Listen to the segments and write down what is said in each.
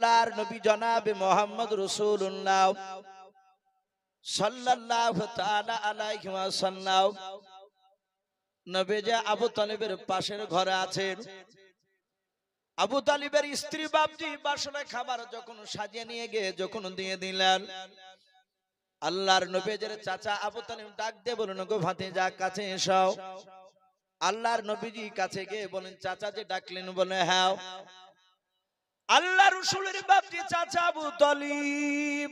আল্লাহর নবী জনাবে মোহাম্মদ রসুল্লাহ সাল্লাল্লাহু তাআলা আলাইহি আবু তালিবের পাশের ঘরে আছেন। আবু তালিবের স্ত্রী বাপজি বাসনে খাবার যখন সাজিয়ে নিয়ে গিয়ে যখন দিয়ে দিলেন, আল্লাহর নবীজের চাচা আবু তালিব ডাক দিয়ে বলুন গো ভাতিজা, কাছে এসো। আল্লাহর নবীজি কাছে গিয়ে বলেন, চাচা যে ডাকলেন বলে হ্যাঁ। আল্লাহ রসুলের বাপজি চাচা আবু তালিব।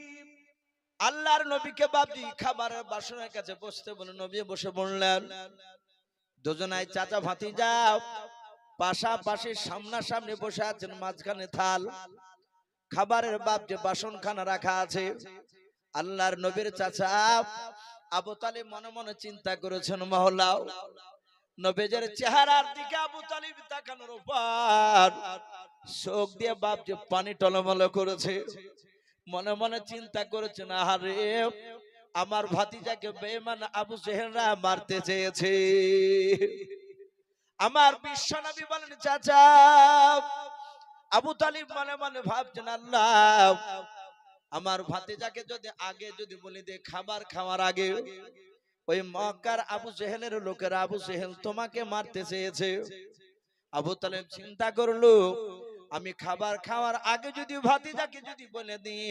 আল্লাহর নবীকে বাপজি খাবারের বাসনের কাছে বসতে বলে, নবী বসে বললেন দুজনায় চাচা ভাতি যাও পাশাপাশি সামনাসামনি বসে আছেন মাঝখানে থাল। খাবারের বাপ যে বাসন খানা রাখা আছে। আল্লাহর নবীর চাচা আবু তালিব মনে মনে চিন্তা করেছেন, মহলাও নবীজের চেহারার দিকে আবু তালিব তাকানোর পর চোখ দিয়ে বাপ যে পানি টলমল করেছে মনে মনে চিন্তা করেছেন আহারে আমার ভাতিজাকে বেমান আবু জেহেলরা মারতে চেয়েছে। আমার বিশ্বনবী বলেন চাচা আবু তালিব মনে মনে ভাবছেন আল্লাহ আমার ভাতিজাকে যদি আগে যদি বলি দে খাবার খাওয়ার আগে ওই মক্কার আবু জেহেলের লোকের আবু জেহেল তোমাকে মারতে চেয়েছে। আবু তালেব চিন্তা করল আমি খাবার খাওয়ার আগে যদি ভাতিজাকে যদি বলে দিই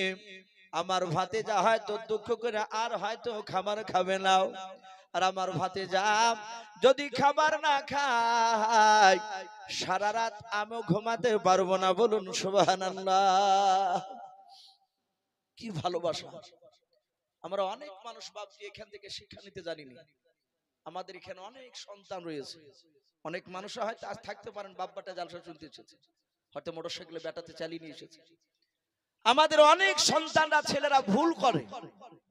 আমার ভাতিজা হয়তো দুঃখ করে আর হয়তো খাবার খাবে না আর আমার ভাতিজা যদি খাবার না খায় সারা রাত আমিও ঘুমাতে পারব না বলুন সুবহানাল্লাহ। কি ভালোবাসা। আমরা অনেক মানুষ ভাবছি এখান থেকে শিক্ষা নিতে জানিনি। আমাদের এখানে অনেক সন্তান রয়েছে। অনেক মানুষ হয়তো আজ থাকতে পারেন বাব্বাটা জালসা শুনতে এসেছে। হয়তো মোটরসাইকেলে বেটাতে চালিয়ে নিয়ে এসেছে। আমাদের অনেক সন্তানরা, ছেলেরা ভুল করে।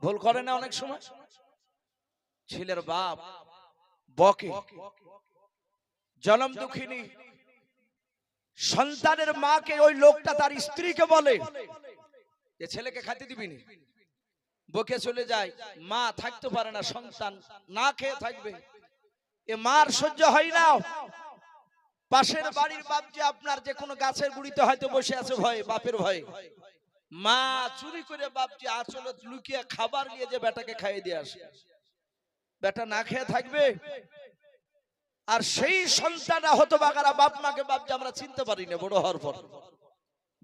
ভুল করে না অনেক সময়? ছেলের বাপ বকে। জনম দুঃখিনী। সন্তানের মাকে ওই লোকটা তার স্ত্রীকে বলে যে, ছেলেকে খাতে দিবি নি বকে চলে যায়। মা থাকতে পারে না, সন্তান না খেয়ে থাকবে। এ মার সহ্য হয় না। পাশের বাড়ির বাপ যে আপনার যে কোনো গাছের গুড়িতে হয়তো বসে আছে ভয়ে, বাপের ভয়ে। মা চুরি করে বাপ যে আচলে লুকিয়ে খাবার নিয়ে যে বেটাকে খাইয়ে দিয়ে আসে। বেটা না খেয়ে থাকবে। আর সেই সন্তানরা হতো বাগারা বাপ মাকে বাপ যে আমরা চিনতে পারি না বড় হওয়ার পর।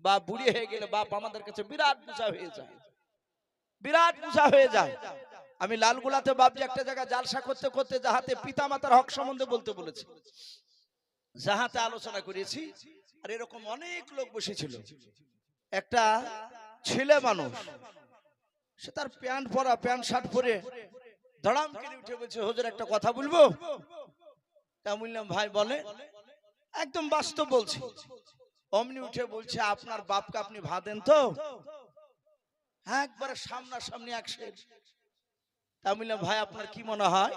বাপ বুড়ি হয়ে গেলে বাপ আমাদের কাছে বিরাট বুঝা হয়ে যায়। বিরাট বুঝা হয়ে যায়। আমি লালগুলাতে বাপজি একটা জায়গায় জালসা করতে করতে যাহাতে পিতা মাতার হক সম্বন্ধে বলতে বলেছি। যাহাতে আলোচনা করেছি, আর এরকম অনেক লোক বসেছিল। একটা ছেলে মানুষ, সে তার প্যান্ট পরা, প্যান্ট শার্ট পরে ধড়াম করে উঠে বলছে, হুজুর, একটা কথা বলব? তা বললাম, ভাই, বলে। একদম বাস্তব বলছি। অমনি উঠে বলছে, আপনার বাপকে আপনি ভাদেন তো? একবারে সামনাসামনি এক শের। তা বললাম ভাই, আপনার কি মনে হয়?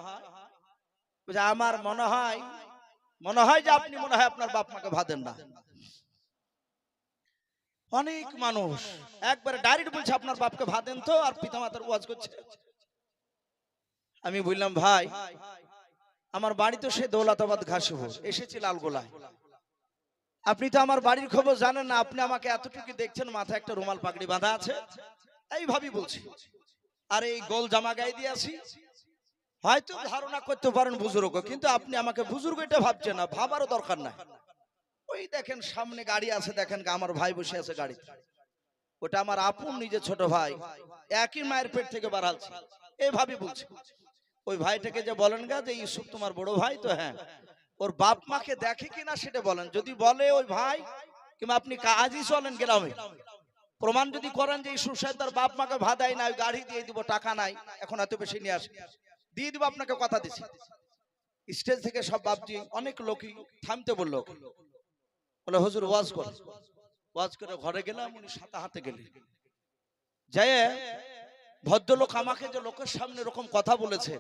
আমার মনে হয় মনে হয় যে আপনি মনে হয় আপনার বাপ মাকে ভাদেন না। অনেক মানুষ একবারে ডাইরেক্ট বলছে, আপনার বাপকে ভাদেন তো, আর পিতামাতার ওয়াজ করছে। আমি বললাম, ভাই, আমার বাড়ি তো সে দৌলতাবাদ ঘাসবো এসেছি লালগোলায়। আপনি তো আমার বাড়ির খবর জানেন না, আপনি আমাকে এতটুকু দেখছেন, মাথায় একটা রুমাল পাগড়ি বাঁধা আছে। এইভাবেই বলছি, আর এই গোল জামা গায়ে দিয়ে আছি হয়তো ধারণা করতে পারেন বুজুর্গ, কিন্তু আপনি আমাকে বুজুর্গ এটা ভাবছেন না, ভাবারও দরকার নাই। ওই দেখেন সামনে গাড়ি আছে, দেখেন আমার ভাই বসে আছে গাড়ি। ওটা আমার আপন নিজে ছোট ভাই, একই মায়ের পেট থেকে বাড়ালছে এইভাবে বলছি, ওই ভাইটাকে যে বলেন গা যে ইউসুফ তোমার বড় ভাই তো হ্যাঁ ওর বাপ মাকে দেখে কিনা সেটা বলেন। যদি বলে ওই ভাই, কিংবা আপনি কাজই চলেন গ্রামে। প্রমাণ যদি করেন যে ইউসুফ সাহেব তার বাপ মাকে ভাদাই নাই, গাড়ি দিয়ে দিব, টাকা নাই, এখন এত বেশি নিয়ে আসে দিয়ে দিব আপনাকে কথা দিচ্ছি স্টেজ থেকে সব বাপজি অনেক লোকই থামতে বলল বলে, হুজুর, ওয়াজ কর। ওয়াজ করে ঘরে গেলাম, উনি সাতা হাতে গেলেন। যায় ভদ্রলোক আমাকে যে লোকের সামনে এরকম কথা বলেছে,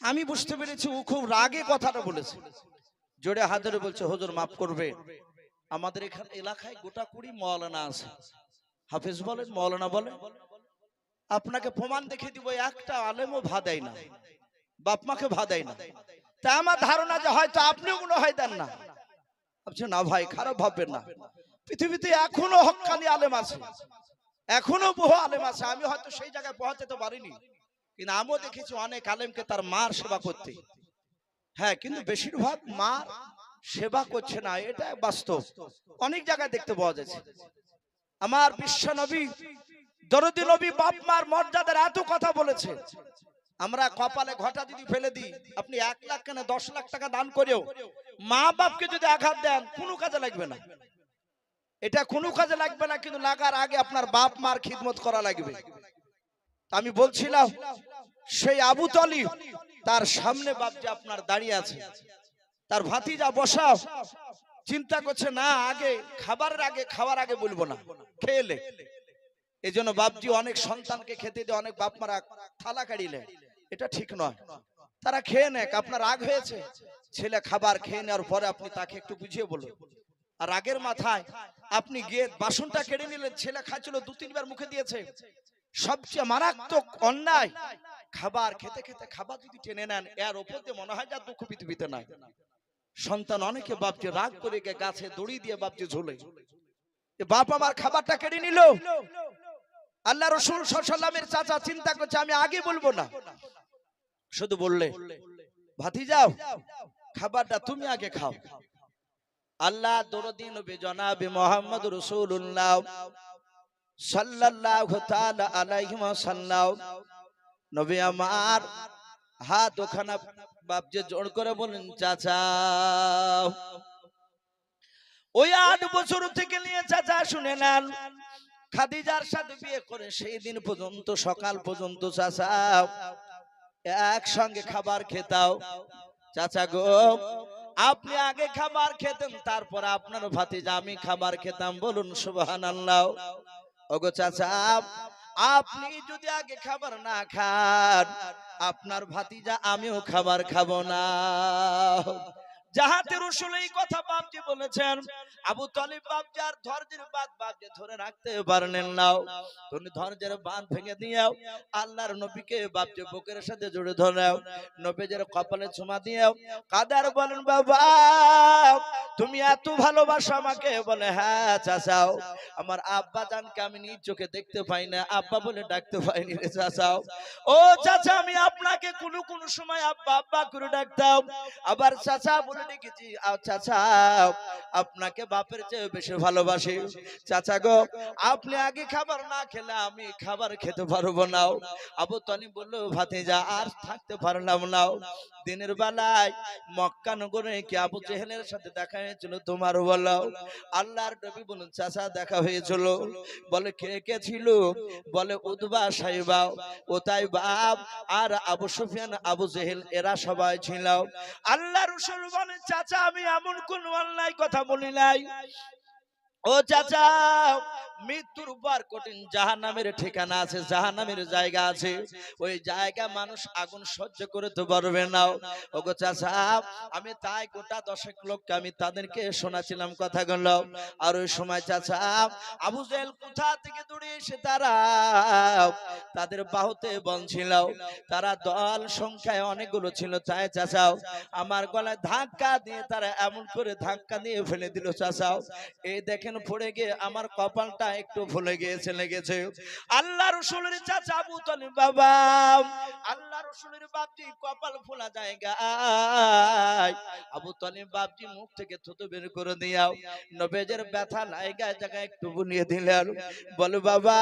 আমি বুঝতে পেরেছি ও খুব রাগে কথাটা বলেছে। জোরে হাজারে বলছে, হুজুর, মাফ করবে। আমাদের এখানে এলাকায় গোটা কুড়ি মৌলানা আছে। হাফিজ বলেন, মৌলানা বলেন, আপনাকে প্রমাণ দেখে দিব, একটা আলেমও ভাদাই না, বাপ মাকে ভাদাই না। তা আমার ধারণা যে হয়তো আপনিও মনে হয় দেন না। ভাবছে না ভাই, খারাপ ভাববেন না। পৃথিবীতে এখনও হক্কানি আলেম আছে। এখনও বহু আলেম আছে। আমি হয়তো সেই জায়গায় পৌঁছাতে পারিনি। কিন্তু আমিও দেখেছি অনেক আলেমকে তার মার সেবা করতে। হ্যাঁ কিন্তু বেশিরভাগ মা সেবা করছে না এটা বাস্তব। অনেক জায়গায় দেখতে পাওয়া যাচ্ছে। আমার বিশ্ব নবী, দরদি নবী বাপ মার মর্যাদার এত কথা বলেছে। আমরা কপালে ঘটা যদি ফেলে দিই, আপনি এক লাখ কেন দশ লাখ টাকা দান করেও মা বাপকে যদি আঘাত দেন, কোনো কাজে লাগবে না। এটা কোনো কাজে লাগবে না, কিন্তু লাগার আগে আপনার বাপ মার খিদমত করা লাগবে। আমি বলছিলাম, সেই আবু তলিব, তার সামনে বাপজি আপনার দাঁড়িয়ে আছে। তার ভাতিজা বসা চিন্তা করছে, না, আগে, খাবারের আগে, খাওয়ার আগে বলব না খেলে এই জন্য বাপজি অনেক সন্তানকে খেতে দিয়ে অনেক বাপ মারা থালা কাড়িলে এটা ঠিক নয়। তারা খেয়ে নেক, আপনার রাগ হয়েছে। ছেলে খাবার খেয়ে নেওয়ার পরে আপনি তাকে একটু বুঝিয়ে বলুন। আর রাগের মাথায় আপনি গিয়ে বাসনটা কেড়ে নিলেন, ছেলে খাচ্ছিল, দু, তিনবার মুখে দিয়েছে। সবচেয়ে মারাত্মক অন্যায়, খাবার খেতে খেতে খাবার যদি টেনে নেন, এর ওপর দিয়ে মনে হয় যা দুঃখ পৃথিবীতে নাই। সন্তান অনেকে বাপকে রাগ করে গাছে দড়ি দিয়ে বাপকে ঝোলে। বাপ আমার খাবারটা কেড়ে নিল। আল্লাহ রসুল সাল্লামের চাচা চিন্তা করছে, আমি আগে বলব না। শুধু বললে ভাতি যাও খাবারটা তুমি আগে খাও। আল্লাহ দরদিন নবী জনাবে মোহাম্মদ রসুল্লাহ সাল্লাল্লাহু তাআলা আলাইহি ওয়াসাল্লাম। নবী আমার হাত ওখানা বাপজে জোর করে বলেন চাচা, ওই আট বছর থেকে নিয়ে চাচা শুনে নেন। খাদিজার সাথে বিয়ে করে সেই দিন পর্যন্ত, সকাল পর্যন্ত চাচা, একসঙ্গে খাবার খেতাও চাচা গো, আপনি আগে খাবার খেতেন, তারপর আপনার ভাতিজা, আমি খাবার খেতাম, বলুন সুবহান আল্লাহ ওগো চাচা আপনি যদি আগে খাবার না খান আপনার ভাতিজা আমিও খাবার খাব না। যাহাতে রসুল এই কথা বাপজি বলেছেন, আবু তালিব বাপজি আর ধৈর্যের বাদ বাপজি ধরে রাখতে পারলেন নাও তুমি ধৈর্যের বাঁধ ভেঙে দিয়াও, আল্লাহর নবীকে বাপজি বুকের সাথে জুড়ে ধরাও নবীজের কপালে চুমা দিয়াও। কাদার বলেন, বাবা, তুমি এত ভালোবাসো আমাকে? বলে হ্যাঁ চাচাও, আমার আব্বা জানকে আমি নিজ চোখে দেখতে পাই না, আব্বা বলে ডাকতে পাইনি রে চাচাও। ও চাচা, আমি আপনাকে কোনো কোনো সময় আব্বা আব্বা করে ডাকতাম। আবার চাচা বলে ডেকেছি চাচা, আপনাকে বাপের চেয়ে বেশি ভালোবাসি। চাচা গো, আপনি আগে খাবার না খেলে আমি খাবার খেতে পারব না। আবু বলল, ভাতিজা, আর থাকতে পারলাম না। দিনের বেলায় মক্কা নগরে কি আবু জেহেলের সাথে দেখা হয়েছিল তোমার বলো? আল্লাহর বলুন চাচা, দেখা হয়েছিল। বলে, কে কে ছিল? বলে উদবা সাইবা ওতাই বাপ আর আবু সুফিয়ান, আবু জেহেল, এরা সবাই ছিল। আল্লাহ রসুল বলে চাচা আমি এমন কোন অন্যায় কথা বলি নাই। ও চাচা, মৃত্যুর পর কঠিন জাহান্নামের ঠিকানা আছে, জাহান্নামের জায়গা আছে। ওই জায়গা মানুষ আগুন সহ্য করতে পারবে না। ওগো চাচা, আমি তাই গোটা দশেক লোককে আমি তাদেরকে শোনাছিলাম কথাগুলো। আর ওই সময় চাচা, আবু জেল কোথা থেকে দৌড়ে এসে তারা তাদের বাহুতে বলছিল তারা দল সংখ্যায় অনেকগুলো ছিল চায় চাচাও আমার গলায় ধাক্কা দিয়ে তারা এমন করে ধাক্কা দিয়ে ফেলে দিল চাচাও এই দেখেন পড়ে গিয়ে আমার কপালটা একটু ফুলে গিয়েছে, লেগেছে। আল্লাহ রসুলের চাচা আবু বাবা, আল্লাহ রসুলের বাপজি কপাল ফোলা জায়গা আবু বাপজি মুখ থেকে থুতু বের করে দিয়াও নবেজের ব্যথা জায়গায় একটু বুনিয়ে বাবা,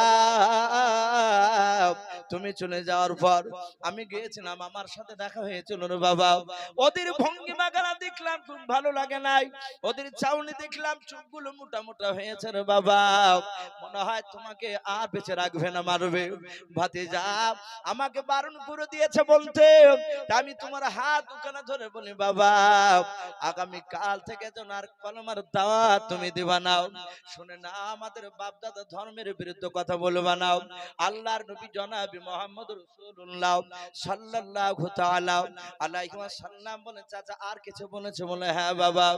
তুমি চলে যাওয়ার পর আমি গিয়েছিলাম, আমার সাথে দেখা হয়েছিল বাবা। ওদের ভঙ্গিমা গানা দেখলাম, খুব ভালো লাগে নাই। ওদের চাউনি দেখলাম, চোখগুলো মোটা মোটা হয়েছে রে বাবা। মনে হয় তোমাকে আর বেঁচে রাখবে না, মারবে। ভাতে যা আমাকে বারণ করে দিয়েছে বলতে। আমি তোমার হাত ওখানে ধরে বলি, বাবা, আগামী কাল থেকে যেন আর কলমার দাওয়াত তুমি দিবা নাও শুনে না, আমাদের বাপ দাদা ধর্মের বিরুদ্ধে কথা বলবা নাও আল্লাহর নবী জনাবি মোহাম্মদ সাল্লাল্লাহু তাআলা আলাইহি ওয়াসাল্লাম বলে চাচা, আর কিছু বলেছে? বলে হ্যাঁ বাবা।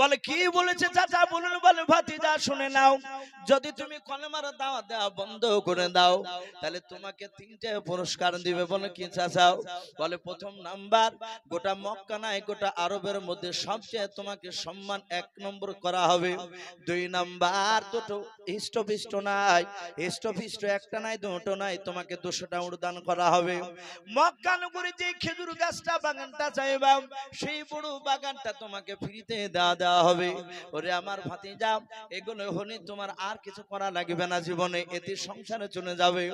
বলে কি বলেছে চাচা? বলুন বলে ভাতিজা শুনে নাও। যদি তুমি কলেমার দাওয়া দেওয়া বন্ধ করে দাও তাহলে তোমাকে তিনটে পুরস্কার দিবে। বলে কি চাচাও বলে প্রথম নাম্বার গোটা মক্কা নাই গোটা আরবের মধ্যে সবচেয়ে তোমাকে সম্মান এক নম্বর করা হবে। দুই নাম্বার দুটো হিষ্টপিষ্ট নাই হিষ্টপিষ্ট একটা নাই দুটো নাই তোমাকে দুশোটা উড়দান করা হবে। মক্কা নগরে যে খেজুর গাছটা বাগানটা চাইবা সেই বড় বাগানটা তোমাকে ফ্রিতে দেওয়া দেওয়া হবে। ওরে আমার ভাতিজা, এগুলো হলে তোমার আর কিছু করা লাগবে না জীবনে, এতে সংসারে চলে যাবে।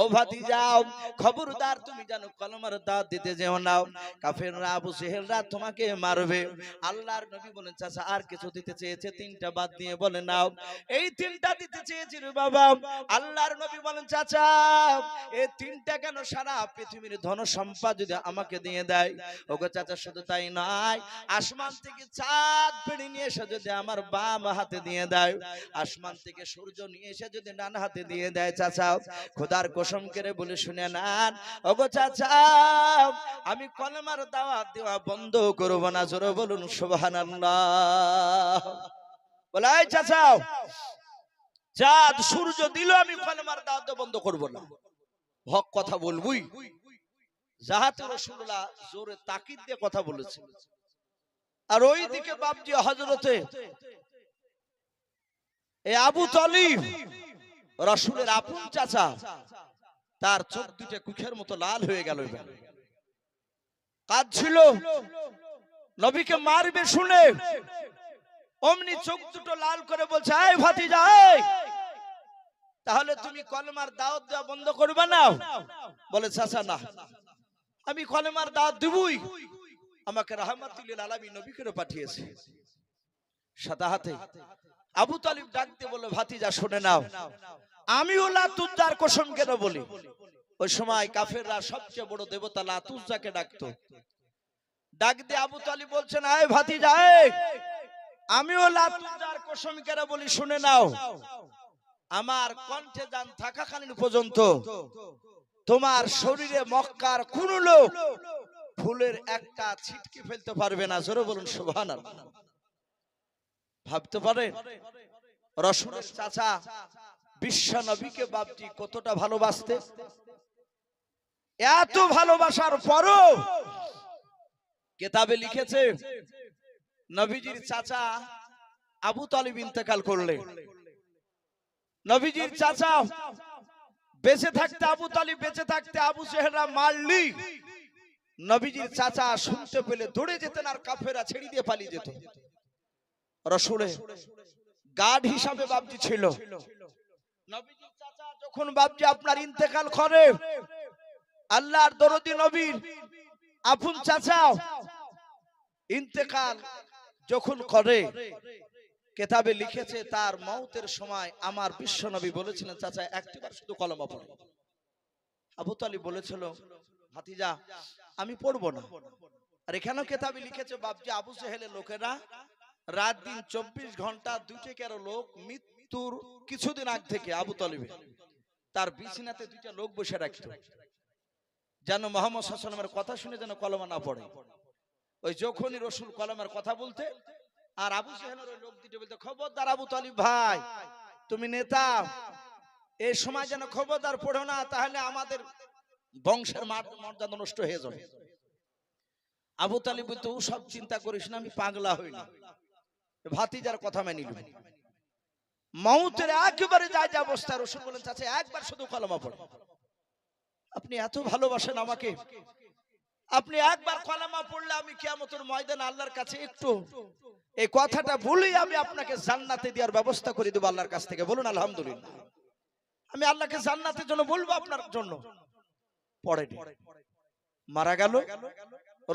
ও ভাতিজাও খবরদার তুমি জানো কলমার দাঁত দিতে যেও নাও কাফেররা, আবু সেহেলরা তোমাকে মারবে। আল্লাহর নবী বলেন, চাচা, আর কিছু দিতে চেয়েছে, তিনটা বাদ দিয়ে বলে নাও। এই তিনটা দিতে চেয়েছি রে বাবা। আল্লাহর নবী বলেন, চাচা, এই তিনটা কেন সারা পৃথিবীর ধন সম্পদ যদি আমাকে দিয়ে দেয়? ওগো চাচা, শুধু তাই নয়, আসমান থেকে চাঁদ পেড়ে নিয়ে এসে যদি আমার বাম হাতে দিয়ে দেয়, আসমান থেকে সূর্য নিয়ে এসে যদি ডান হাতে দিয়ে দেয়, চাচা, খোদার কসম করে বলে শুনে নেন। ওগো চাচা, আমি কলমার দাওয়াত দেওয়া বন্ধ করব না, জোরে বলুন সুবহানাল্লাহ। বলে, এই চাচা, চাঁদ, সূর্য দিল আমি কলমার দাওয়াত দেওয়া বন্ধ করব না। হক কথা বলবুই? জাহাতে রসুল্লাহ জোরে তাকিদ দিয়ে কথা বলেছে। আর ওই দিকে বাপজি হজরতে আবু তলিব, রসুলের আপন চাচা, তার চোখ দুটো কুখের মতো লাল হয়ে গেল এবার। কাজ ছিল নবীকে মারবে শুনে অমনি চোখ দুটো লাল করে বলছে আয় ভাতিজা আয় তাহলে তুমি কলমার দাওয়াত দেওয়া বন্ধ করবে না? বলে, চাচা, না। আমি কলেমার দাওয়াত দিবই। আমাকে রাহমাতুল্লিল আলামিন নবী করে পাঠিয়েছে। সাদা হাতে। আবু তালিব ডাক দিয়ে বলে ভাতিজা, শুনে নাও। আমি ও লাতুজ্জার কসম কেন বলি? ওই সময় কাফেররা সবচেয়ে বড় দেবতা লাতুজ্জাকে ডাকতো। ডাক দিয়ে আবু তালিব বলছেন, আয় ভাতিজা আমিও লাতুজ্জার কসম কেন বলি, শুনে নাও। আমার কণ্ঠে যান থাকাকালীন পর্যন্ত তোমার শরীরে মক্কার কোন লোক ফুলের একটা ছিটকে ফেলতে পারবে না। জোরে বলুন সুবহান ভাবতে পারে? রসুলের চাচা বিশ্ব নবীকে বাপজি কতটা ভালোবাসতে? এত ভালোবাসার পরও কেতাবে লিখেছে, নবীজির চাচা আবু তালিব ইন্তেকাল করলে। নবীজির চাচা বেঁচে থাকতে, আবু তালিব বেঁচে থাকতে আবু চেহারা মারলি। নবীজির চাচা শুনতে পেলে দৌড়ে যেতেন আর কাফেরা ছেড়ে দিয়ে পালিয়ে যেত। রসুলে, গার্ড হিসাবে বাবজি ছিল। যখন বাবজি আপনার ইন্তেকাল করে, আল্লাহর দরদি নবীর আপন চাচা ইন্তেকাল যখন করে, কেতাবে লিখেছে, তার মৌতের সময় আমার বিশ্ব নবী বলেছিলেন, চাচা, একটিবার শুধু কলমা পড়ে। আবু তালিব বলেছিল, ভাতিজা আমি পড়ব না। আর এখানেও কেতাবে লিখেছে, বাপজি আবু সেহেলের লোকেরা, রাত দিন চব্বিশ ঘণ্টা দুইটে কেরো লোক মৃত্যুর কিছুদিন আগ থেকে আবু তালিবে তার বিছানাতে দুইটা লোক বসে রাখত। যেন মোহাম্মদ সাল্লামের কথা শুনে যেন কলমা না পড়ে। ওই যখনই রসুল কলমের কথা বলতে, আর আবু সেহেলের ওই লোক দুটো বলতে, খবরদার আবু তালিব ভাই, তুমি নেতা এই সময় যেন খবরদার পড়ো না, তাহলে আমাদের বংশের মর্যাদা নষ্ট হয়ে যাবে। আবু তালিব ও সব চিন্তা করিস না, আমি পাগলা হই না ভাতিজার কথা মেনিল মৌতের একেবারে যা যা অবস্থা, রসুল বলেন চাচা, একবার শুধু কলমা পড়ে। আপনি এত ভালোবাসেন আমাকে। আপনি একবার কলমা পড়লে আমি কিয়ামতের ময়দান আল্লাহর কাছে একটু এই কথাটা বলেই আমি আপনাকে জান্নাতে দেওয়ার ব্যবস্থা করে দেবো আল্লাহর কাছ থেকে। বলুন, আলহামদুলিল্লাহ। আমি আল্লাহকে জান্নাতের জন্য বলব আপনার জন্য। পড়েনি। মারা গেল।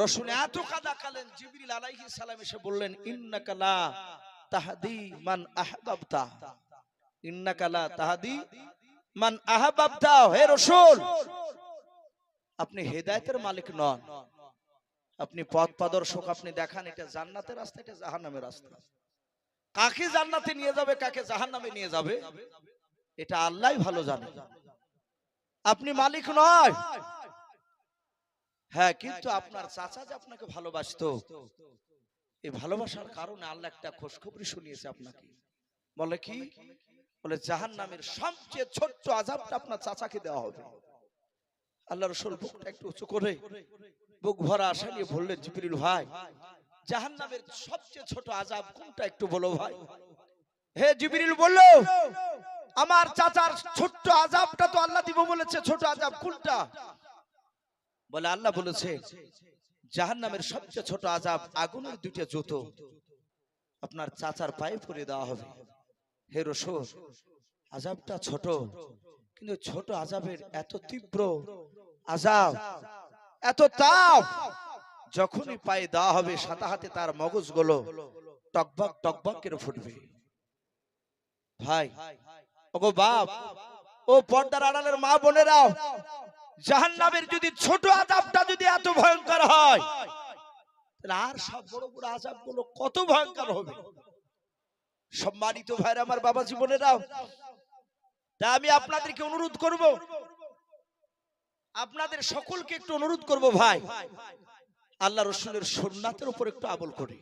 রসুল এত কাদা কালেন জিবরিল আলাইহিস সালাম এসে বললেন, ইন্নাকা লা তাহদি মান আহবাবতা। ইন্নাকা লা তাহদি মান আহবাবতা। হে রসুল, আপনি হেদায়েতের মালিক নন। আপনি পথ প্রদর্শক, আপনি দেখান, এটা জান্নাতের রাস্তা, এটা জাহান্নামের রাস্তা। কাকে জান্নাতে নিয়ে যাবে, কাকে জাহান্নামে নিয়ে যাবে, এটা আল্লাহই ভালো জানে। আপনি মালিক নয়। হ্যাঁ কিন্তু আপনার চাচা যে আপনাকে ভালোবাসতো এই ভালোবাসার কারণে আল্লাহ একটা খোঁজখবরি শুনিয়েছে আপনাকে। বলে কি? বলে জাহান নামের সবচেয়ে ছোট্ট আজাবটা আপনার চাচাকে দেওয়া হবে। আল্লাহ রসুল বুকটা একটু উঁচু করে বুক ভরা আশা নিয়ে বললেন জিবরিল ভাই জাহান নামের সবচেয়ে ছোট আজাব কোনটা একটু বলো ভাই? হে জিবরিল বলল আমার চাচার ছোট্ট আজাবটা তো আল্লাহ দিব বলেছে, ছোট আজাব কোনটা? বলে আল্লাহ বলেছে জাহান নামের সবচেয়ে ছোট আজাব আগুনের দুইটা জুতো। আপনার চাচার পায়ে পরে দেওয়া হবে। হে রসুল আজাবটা ছোট, কিন্তু ছোট আজাবের এত তীব্র আজাব এত তাপ, যখনই পায়ে দেওয়া হবে সাথে হাতে তার মগজগুলো টকবক টকবক করে ফুটবে। ভাই ওগো বাপ, ও পর্দার আড়ালের মা বোনেরাও জাহান্নামের যদি ছোট আজাবটা যদি এত ভয়ঙ্কর হয়, তাহলে আর সব বড় বড় আজাবগুলো কত ভয়ঙ্কর হবে। সম্মানিত ভাইরা আমার বাবা জীবনেরাও তা আমি আপনাদেরকে অনুরোধ করব, আপনাদের সকলকে একটু অনুরোধ করব ভাই, আল্লাহ রসুলের সোননাথের উপর একটু আমল করি।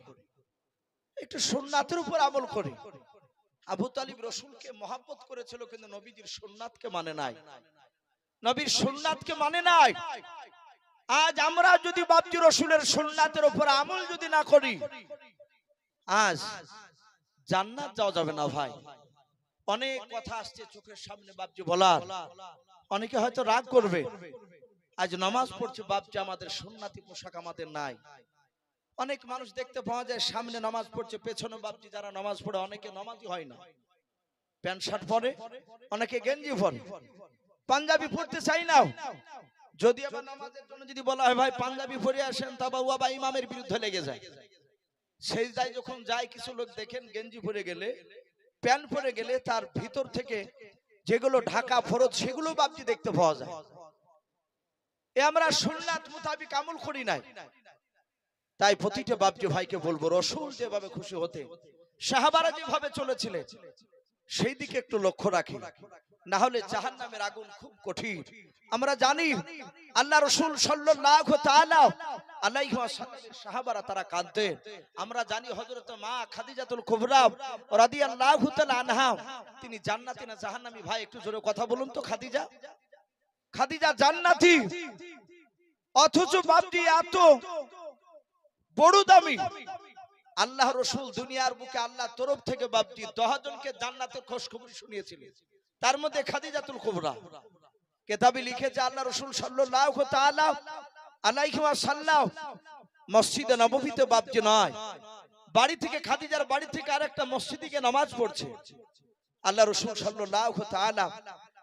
একটু সোননাথের উপর আমল করি। আবু তালিব রসুলকে মহাব্বত করেছিল, কিন্তু নবীজির সোননাথকে মানে নাই। নবীর সোননাথকে মানে নাই। আজ আমরা যদি বাবজি রসুলের সোননাথের উপর আমল যদি না করি, আজ জান্নাত যাওয়া যাবে না ভাই। অনেক কথা আসছে চোখের সামনে বাবজি বলার। অনেকে হয়তো রাগ করবে। আজ নামাজ পড়ছে, বাপজি আমাদের সুন্নাতি পোশাক আমাদের নাই। অনেক মানুষ দেখতে পাওয়া যায় সামনে নামাজ পড়ছে, পেছনে বাপজি যারা নামাজ পড়ে, অনেকে নামাজই হয় না। প্যান্ট শার্ট পরে, অনেকে গেঞ্জি পরে। পাঞ্জাবি পড়তে চাই না। যদি আবার নামাজের জন্য যদি বলা হয়, ভাই, পাঞ্জাবি পরে আসেন তা বাবা বা ইমামের বিরুদ্ধে লেগে যায়। সেই যায় যখন যায়, কিছু লোক দেখেন গেঞ্জি পরে গেলে, প্যান্ট পরে গেলে তার ভিতর থেকে যেগুলো ঢাকা ফরত সেগুলো বাপজি দেখতে পাওয়া যায়। এ আমরা সুন্নাত মোতাবিক আমল করি নাই। তাই প্রতিটা বাপজি ভাইকে বলব, রসুল যেভাবে খুশি হতে, সাহাবারা যেভাবে চলেছিলেন, সেই দিকে একটু লক্ষ্য রাখি। না হলে জাহান নামের আগুন খুব কঠিন। আমরা জানি, আল্লাহ রসুল সাহাবারা তারা কাঁদতেন। আমরা জানি হযরত মা খাদিজাতুল তিনি জান্নাতি না জাহান্নামী? ভাই, একটু জোরে কথা বলুন তো, খাদিজা। খাদিজা জান্নাতি? অথচ বাপজি এত বড় দামি। আল্লাহ রসুল দুনিয়ার বুকে আল্লাহ তরফ থেকে বাপজি দহজনকে জান্নাতের খোঁজ খবর শুনিয়েছিলেন। তার মধ্যে খাদিজাতুল কুবরা। কেতাবি লিখেছে আল্লাহ রসুল সাল্লাল্লাহু তাআলা আলাইহি ওয়াসাল্লাম মসজিদে নববীতে বাপজি নয়, বাড়ি থেকে খাদিজার বাড়ি থেকে আরেকটা মসজিদে গিয়ে নামাজ পড়ছে। আল্লাহ রসুল সাল্লাল্লাহু তাআলা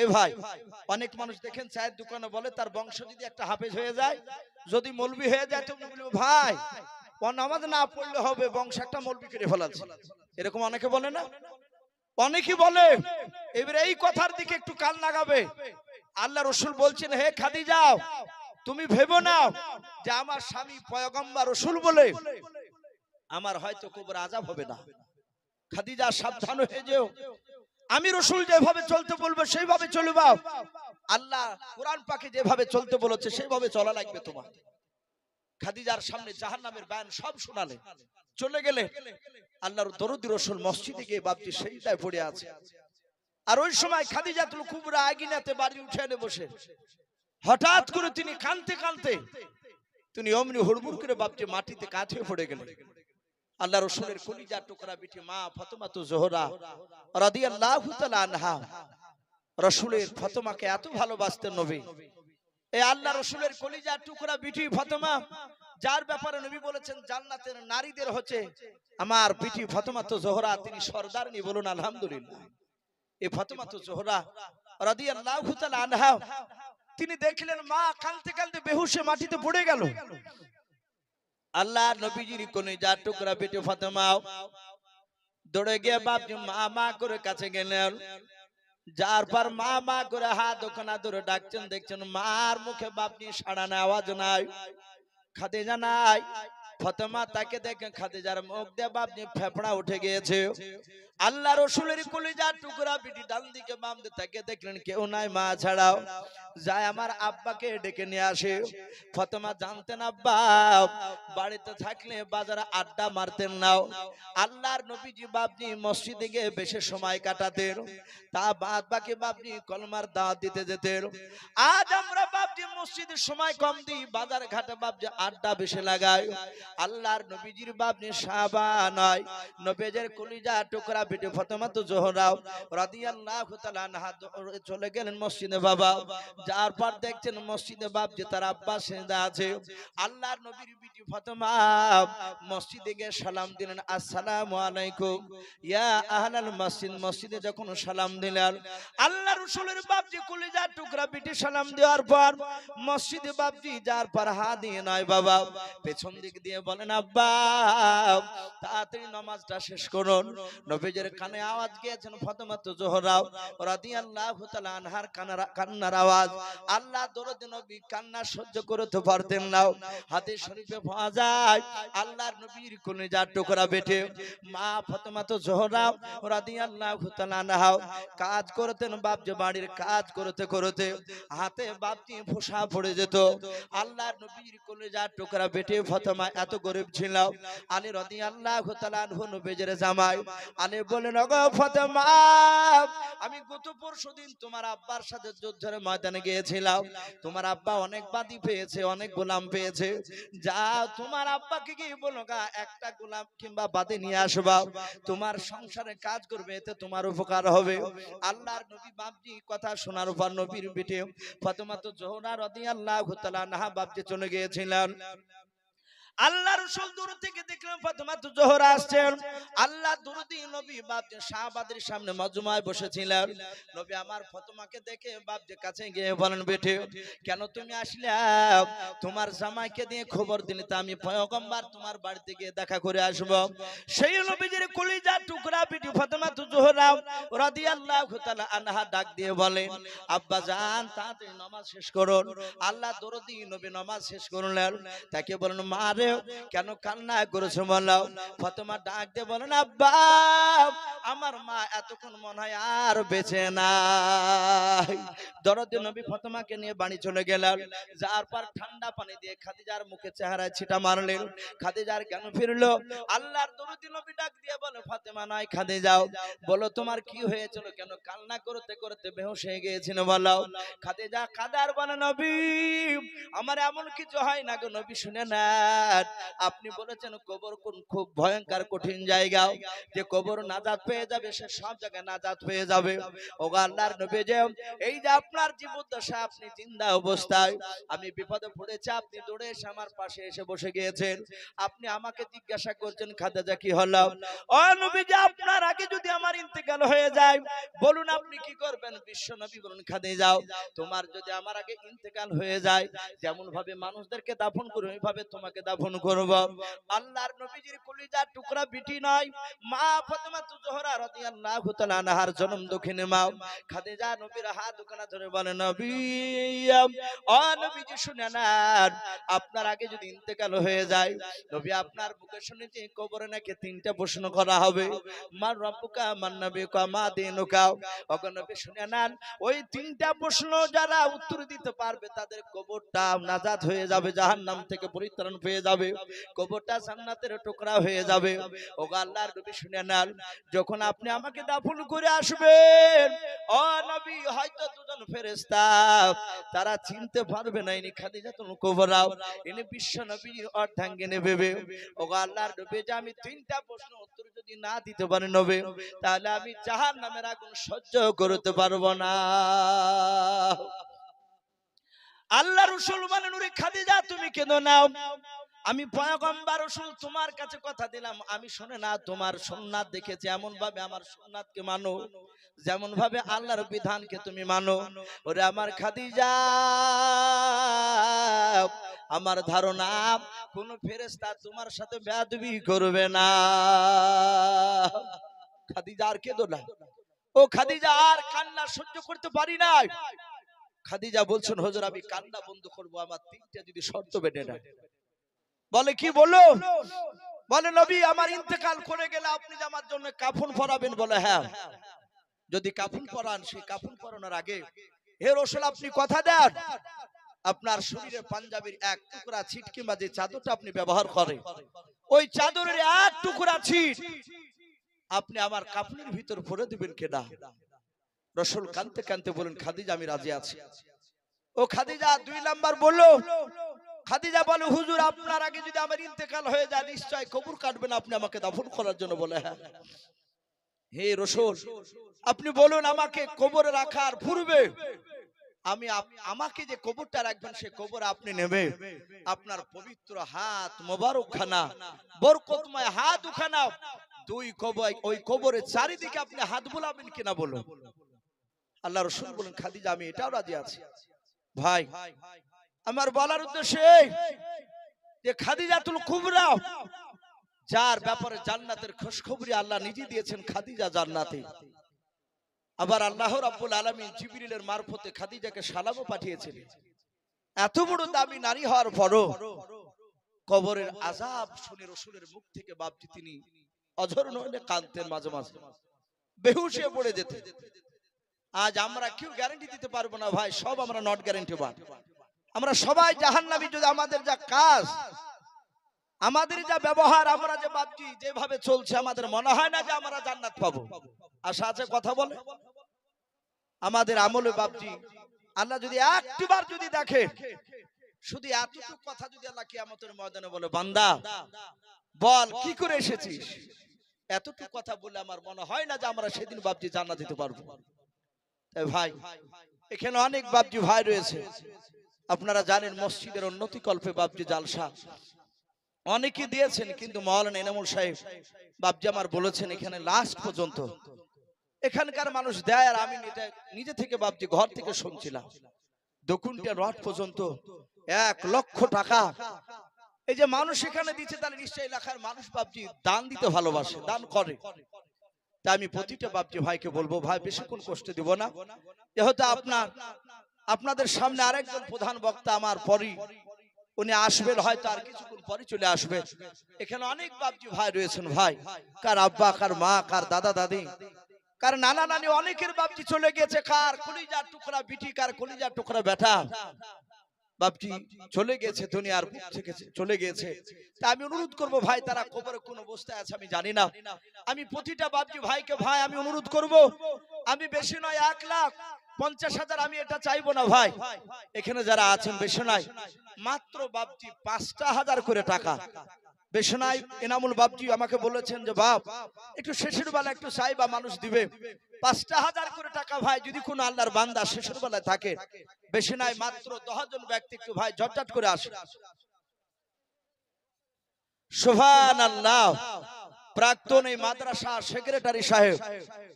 এই ভাই, অনেক মানুষ দেখেন চায়ের দোকানে বলে, তার বংশ যদি একটা হাফেজ হয়ে যায়, যদি মলবি হয়ে যায় তুমি বলবে ভাই, ও নামাজ না পড়লে হবে, বংশ একটা মলবি করে ফেলাচ্ছে। এরকম অনেকে বলে না? অনেকে বলে, এবারে এই কথার দিকে একটু কান লাগাবে। আল্লাহ রসুল বলছেন, হে খাদিজা, তুমি ভেবো না যে আমার স্বামী পয়গম্বর রসুল বলে আমার হয়তো কবর আজাব হবে না। খাদিজা, সাবধান হয়ে যেও। আমি রসুল যেভাবে চলতে বলব, সেইভাবে চলবা আল্লাহ কোরআন পাকে যেভাবে চলতে বলেছে, সেইভাবে চলা লাগবে তোমার। খাদিজার সামনে জাহান নামের বায়ান সব শোনালে। চলে গেলে আল্লাহর দরদি রসুল মসজিদে গিয়ে বাপজি সেইটায় পড়ে আছে। আর ওই সময় খাদিজা খাদিজাতুল কুবরা আগিনাতে বাড়ি উঠে এনে বসে। হঠাৎ করে তিনি কানতে কানতে, তিনি অমনি হুড়মুড় করে বাপজি মাটিতে কাঠ পড়ে গেলেন। আল্লাহ রসুলের কলিজা টুকরা বিটি মা ফতমা তো জোহরা রাদিয়াল্লাহু তাআলা আনহা। রসুলের ফতমাকে এত ভালোবাসতেন নবী। এই আল্লাহ রসুলের কলিজা টুকরা বিটি ফতমা, যার ব্যাপারে নবী বলেছেন, জান্নাতের নারীদের হচ্ছে আমার বিটি ফতমা তো জোহরা, তিনি সর্দারনি বলুন, আলহামদুলিল্লাহ। এই ফতমা তো জোহরা রাদিয়াল্লাহু তাআলা আনহা। তিনি দেখলেন মা কাঁদতে কাঁদতে বেহুশে মাটিতে পড়ে গেল। আল্লাহ নবীজির কোন যা টুকরা পেটে ফাতেমা দৌড়ে গিয়ে বাপজি মা মা করে কাছে গেলেন। যার পর মা মা করে হাত ওখানা ধরে ডাকছেন, দেখছেন মার মুখে বাপনি সাড়া না আওয়াজ নাই। খাদিজা নাই। ফতেমা তাকে দেখে যার মুখ দিয়ে বাপনি ফেফড়া উঠে গিয়েছে। আল্লাহ রসুলের কলিজা টুকরা বিটি ডান দিকে দিকে তাকে দেখলেন কেউ নাই, মা ছাড়াও। যায় আমার আব্বাকে ডেকে নিয়ে আসে। ফতেমা, জানতেন আব্বা, বাড়িতে থাকলে বাজারে আড্ডা মারতেন নাও আল্লাহর নবীজি বাপনি মসজিদে গিয়ে বেশি সময় কাটাতেন। তা বাদ বাকি বাপনি কলমার দাওয়াত দিতে যেতেন। আজ আমরা বাপজি মসজিদের সময় কম দিই, বাজার ঘাটে বাপজি আড্ডা বেশি লাগাই। আল্লাহর নবীজির বাপনি সাহাবা নয় নবীজের কলিজা টুকরা বেটে ফতেমা তো জোহরাও রাদিয়াল্লাহু তাআলা আনহা চলে গেলেন মসজিদে বাবা। যার পর দেখছেন মসজিদে বাপ যে তার আব্বা সেজদা আছে। আল্লাহর নবীর বিটি ফতেমা মসজিদে গিয়ে সালাম দিলেন, আসসালামু আলাইকুম। ইয়া আহলাল মসজিদ, মসজিদে যখন সালাম দিলেন আল্লাহ রসুলের বাপজি কলিজা টুকরা বিটি সালাম দেওয়ার পর মসজিদে বাপজি যার পর হা দিয়ে নয় বাবা। পেছন দিক দিয়ে বলেন, আব্বা, তাড়াতাড়ি নামাজটা শেষ করুন। নবীজের কানে আওয়াজ গিয়েছেন ফতেমা তো জোহরাও। রাদিয়াল্লাহু তাআলা আনহার কান্নার আওয়াজ। আল্লাহ দরদ নবী কান্না সহ্য করতে পারতেন না। হাদিস শরীফে পাওয়া যায়, আল্লাহর নবীর কলিজা টুকরা বেটে মা ফতেমা তো জোহরাও, রাদিয়াল্লাহু তাআলা আনহা কাজ করতেন বাপ যে বাড়ির কাজ করতে করতে। হাতে বাপটি ফোসা পড়ে যেত। আল্লাহর নবীর কলিজা টুকরা বেটে ফতেমা এত গরিব ছিল। আলী রাদিয়াল্লাহু তাআলা আনহু নবীজের জামাই, আলী আমি গত পরশুদিন তোমার আব্বার সাথে যুদ্ধের ময়দানে গিয়েছিলাম। তোমার আব্বা অনেক পেয়েছে, অনেক গোলাম পেয়েছে। যা, তোমার আব্বাকে বলো একটা গোলাম কিংবা বাদী নিয়ে আসবা। তোমার সংসারে কাজ করবে, এতে তোমার উপকার হবে। আল্লাহর নবী বাপজি কথা শোনার উপর নবীর বেটে ফাতেমা তো জোহরা রাদিয়াল্লাহু তাআলা নাহা বাপজি চলে গিয়েছিলেন। আল্লাহ রসুল দূর থেকে দেখলাম ফাতেমা তো জোহরা আসছেন। আল্লাহ দুরুদি নবী বাপ যে শাহবাদের সামনে মজমায় বসেছিলেন। নবী আমার ফাতেমাকে দেখে বাপ যে কাছে গিয়ে বলেন বেটে কেন তুমি আসলে? তোমার জামাইকে দিয়ে খবর দিলে তা আমি পয়গম্বর তোমার বাড়িতে গিয়ে দেখা করে আসব। সেই নবীজির কলিজা টুকরা বিটি ফাতেমা তো জোহরা রাদিয়াল্লাহু তাআলা আনহা ডাক দিয়ে বলেন আব্বা জান, তাড়াতাড়ি নামাজ শেষ করুন। আল্লাহ দরদি নবী নামাজ শেষ করলেন। তাকে বলেন, মা কেন কান্না করেছ বলো? ফাতেমা ডাক দিয়ে বলেন, আব্বা, আমার মা এতক্ষণ মনে হয় আর বেঁচে নাই। দরদি নবী ফাতেমাকে নিয়ে বাড়ি চলে গেলেন যার পর ঠান্ডা পানি দিয়ে খাদিজার মুখে চেহারায় ছিটা মারলেন। খাদিজার জ্ঞান ফিরলো? আল্লাহর দরদি নবী ডাক দিয়ে বলে, ফাতেমা নাই, খাদে যাও। বলো, তোমার কি হয়েছিল কেন? কান্না করতে করতে বেহুশ হয়ে গিয়েছিল বলো। খাদে যা কাদার বলে, নবী, আমার এমন কিছু হয় না গো, নবী শুনে নেন। আপনি বলেছেন কবর কোন খুব ভয়ঙ্কর, কঠিন জায়গা। যে কবর নাজাত পেয়ে যাবে, সে সব জায়গায় নাজাত পেয়ে যাবে। ও গো আল্লাহর নবী যে, এই যে আপনার জীবদ্দশা আপনি জিন্দা অবস্থায় আমি বিপদে পড়েছি, আপনি দৌড়ে এসে আমার পাশে এসে বসে গিয়েছেন। আপনি আমাকে জিজ্ঞাসা করছেন, খাদেজা কি হলো? ও নবীজি, আপনার আগে যদি আমার ইন্তেকাল হয়ে যায়, বলুন আপনি কি করবেন? বিশ্ব নবী বলুন খাদে যাও তোমার যদি আমার আগে ইন্তেকাল হয়ে যায় যেমন ভাবে মানুষদেরকে দাফন করো ওইভাবে তোমাকে দাফন করব। আল্লাহর নবীজির কলিজার টুকরা বিটি নয়। মা ফাতেমা তু জোহরা রাদিয়াল্লাহু তাআলা আনহার জন্ম দক্ষিণে মা। খাদিজা, নবীর হাত দুখানা ধরে ও শুনে আপনার আগে যদি ইন্তেকাল হয়ে যায়, নবী আপনার মুখে শুনেছি কবরে নাকি তিনটা প্রশ্ন করা হবে। মার রব্বুকা, মান নবীকা, মা দিনুকা। ওগো নবী শুনে নেন, ওই তিনটা প্রশ্ন যারা উত্তর দিতে পারবে, তাদের কবরটা নাজাত হয়ে যাবে, জাহান্নাম থেকে পরিত্রাণ পেয়ে যাবে। কবরটা জান্নাতের টুকরা হয়ে যাবে। ওগো আল্লাহর নবী শুনে নেন, যখন আপনি আমাকে দাফন করে আসবেন ও নবী, হয়তো দুজন ফেরেশতা, তারা চিনতে পারবে না, ইনি খাদিজাতুল কুবরা ইনি বিশ্ব নবীর অর্ধাঙ্গিনী ভেবে ওগো আল্লাহর নবী, যে আমি তিনটা প্রশ্ন উত্তর যদি না দিতে পারি নবে, তাহলে আমি জাহান নামের আগুন সহ্য করতে পারব না। আল্লাহ রসুল মানে নুরে খাদিজা, তুমি কেন নাও আমি পয়গম্বর রসুল তোমার কাছে কথা দিলাম। আমি শুনে না, তোমার সোননাথ দেখেছি। এমন ভাবে আমার সোননাথকে মানো যেমন ভাবে আল্লাহর বিধানকে তুমি মানো। ওরে আমার খাদিজা, আমার ধারণা, কোন ফেরেস্তা তোমার সাথে বেয়াদবি করবে না। খাদিজা আর কেঁদো না। ও খাদিজা, আর কান্না সহ্য করতে পারি না খাদিজা বলছেন, হজর, আমি কান্না বন্ধ করব। আমার তিনটা যদি শর্ত বেটে না বলে কি বলো বলে, নবী, আমার ইন্তেকাল করে গেলে আপনি আমার জন্য কাফন পরাবেন বলে হ্যাঁ। যদি কাফন পরান, সেই কাফন পরানোর আগে হে রসুল, আপনি কথা দেন। আপনার শরীরে পাঞ্জাবির এক টুকরা ছিট কিংবা যে চাদরটা আপনি ব্যবহার করেন, ওই চাদরের এক টুকরা ছিট আপনি আমার কাপড়ের ভিতর ভরে দিবেন কেনা? রসুল কানতে কানতে বলেন খাদিজা, আমি রাজি আছি। ও খাদিজা, দুই নাম্বার বলল খাদিজা বলে, হুজুর, আপনার আগে যদি আমার ইন্তেকাল হয়ে যায়, নিশ্চয় কবর কাটবেন আপনি আমাকে দাফন করার জন্য বলে হ্যাঁ। হে রসুল, আপনি বলুন আমাকে কবরে রাখার পূর্বে আমি আমাকে যে কবরটা রাখবেন, সে কবর আপনি নেবে। আপনার পবিত্র হাত মোবারক খানা বরকতময় হাত উখানা দুই কবর ওই কবরের চারিদিকে আপনি হাত বুলাবেন কিনা বলুন। আল্লাহ রসুল বলেন খাদিজা, আমি এটাও রাজি আছি। ভাই আমার বলার উদ্দেশ্য এই যে খাদিজাতুল কুবরা, যার ব্যাপারে জান্নাতের খোঁজখবরি আল্লাহ নিজে দিয়েছেন খাদিজা জান্নাতে। আবার আল্লাহ রাব্বুল আলামিন জিবরিলের মারফতে খাদিজাকে সালামও পাঠিয়েছিলেন এত বড় দামি নারী হওয়ার পরও কবরের আজাব শুনে রসুলের মুখ থেকে বাপটি তিনি অঝর নইলে কাঁদতেন মাঝে মাঝে। বেহুশ পড়ে যেতে। আজ আমরা কেউ গ্যারান্টি দিতে পারব না ভাই, সব আমরা নট গ্যারান্টি বাদ। আমরা সবাই জাহান্নামী যদি আমাদের যা কাজ, আমাদের যা ব্যবহার, আমরা যে ভাবছি যেভাবে চলছে, আমাদের মনে হয় না যে আমরা জান্নাত পাবো। আশা আছে কথা বলে? আমাদের আমলে ভাবছি আল্লাহ যদি একটিবার যদি দেখে, শুধু এতটুকু কথা যদি আল্লাহ কিয়ামতের ময়দানে বলে, বান্দা, বল, কি করে এসেছিস? এতটুকু কথা বলে আমার মনে হয় না যে আমরা সেদিন বাপজি জান্নাত দিতে পারব। ভাই এখানে অনেক বাপজি ভাই রয়েছে। আপনারা জানেন মসজিদের উন্নতি কল্পে বাপজি জালসা। অনেকে দিয়েছেন, কিন্তু মৌলানা এনামুল সাহেব বাপজি আমার বলেছেন এখানে লাস্ট পর্যন্ত। এখানকার মানুষ দেয় আর আমি নিজে থেকে বাবজি ঘর থেকে শুনছিলাম। দকুনটা রড পর্যন্ত এক লক্ষ টাকা। এই যে মানুষ এখানে দিচ্ছে, তাহলে নিশ্চয়ই এলাকার মানুষ বাবজি দান দিতে ভালোবাসে, দান করে। তা আমি প্রতিটা বাপজি ভাইকে বলব, ভাই, বেশিক্ষণ কষ্ট দিব না। যেহেতু আপনার, আপনাদের সামনে আরেকজন প্রধান বক্তা আমার পরই, উনি আসবেন, হয়তো আর কিছুক্ষণ পরে চলে আসবে। এখানে অনেক বাপজি ভাই রয়েছেন ভাই। কার আব্বা, কার মা, কার দাদা, দাদি, কার নানা, নানি, অনেকের বাপজি চলে গেছে। কার কলিজার টুকরা বিটি, কার কলিজার টুকরা বেটা বাপজি চলে গেছে দুনিয়ার বুক থেকে চলে গেছে। তা আমি অনুরোধ করব ভাই তারা কবরে কোন অবস্থায় আছে আমি জানি না। আমি প্রতিটা বাপজি ভাইকে ভাই আমি অনুরোধ করব। আমি বেশি নয় এক লাখ পঞ্চাশ হাজার আমি এটা চাইব না ভাই। এখানে যারা আছেন বেশি নাই মাত্র বাপটি পাঁচটা হাজার করে টাকা। বেশি এনামুল বাপজি আমাকে বলেছেন যে, বাপ, একটু শেষের বেলা একটু চাই বা মানুষ দিবে। পাঁচটা হাজার করে টাকা ভাই, যদি কোনো আল্লাহর বান্দা শেষের বেলায় থাকে বেশি নাই মাত্র দশজন ব্যক্তি একটু ভাই ঝটঝট করে আসে। শোভান আল্লাহ প্রাক্তন এই মাদ্রাসা সেক্রেটারি সাহেব।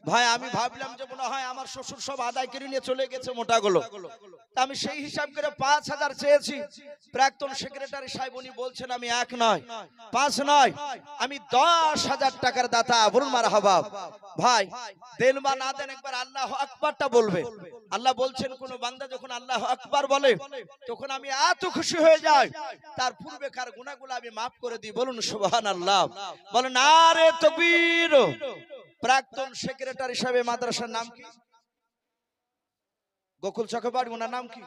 ভাই, আমি ভাবলাম যে মনে হয় আমার শ্বশুর সব আদায় করে নিয়ে চলে গেছে মোটাগুলো। তা আমি সেই হিসাব করে পাঁচ হাজার চেয়েছি। প্রাক্তন সেক্রেটারি সাহেব, উনি বলছেন, আমি এক নয়, পাঁচ নয়, আমি দশ হাজার টাকার দাতা বলুন মার হবাব। ভাই দেন বা না দেন একবার আল্লাহ আকবারটা বলবে। আল্লাহ বলছেন, কোন বান্দা যখন আল্লাহ আকবার বলে, তখন আমি এত খুশি হয়ে যাই। তার পূর্বে কার গুণাগুলো আমি মাফ করে দিই। বলুন সুবহান আল্লাহ বলেন আরে তকবীর। প্রাক্তন সেক্রেটারি সাহেব মাদ্রাসার নাম কি? গোকুল চক্রবর্তী ওনার নাম কি?